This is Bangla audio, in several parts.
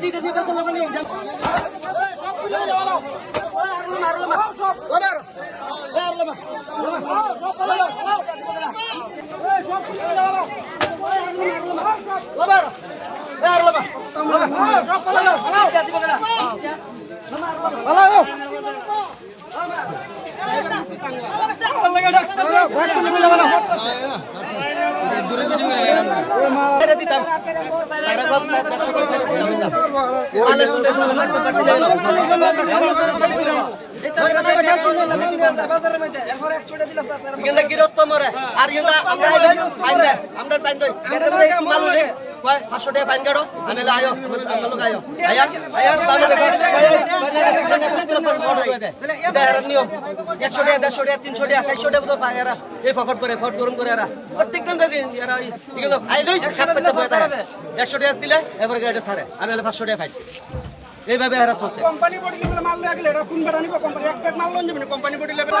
চিঠি কিন্তু গৃহস্থ মরে। আর আমরা আমরা কয় 500 টাকা ফাইন কাটো আমি লা আয়ো আমরা লোক আয়ো আয়া আয়া তাহলে দেখো নিয়ম 100 টাকা 150 টাকা 300 টাকা 400 টাকা তো পায় এরা এই ফকট করে ফট গরম করে এরা প্রত্যেকদিন দিন এরা এগুলো আইলই 100 টাকা দিলে এবার গাড়িটা ছাড়ে আমি হলে 500 টাকা ফাইন এইভাবে এরা চলছে কোম্পানি বডি লেভেলে মাল লয়ে গেলে এটা কোন বেটা নিব কোম্পানি এক প্যাক মাল লন যাবে কোম্পানি বডি লেভেলে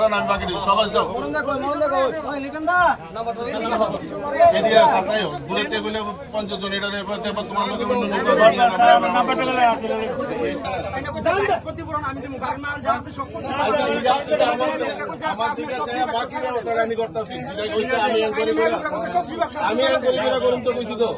আমি বাকি দিই সবাই যাও। এদিকে কাছাই হোক বুলেট টেবিলে পঞ্চাশ জন এটা এবার তোমার আমি আমি করুন তো বুঝি তো।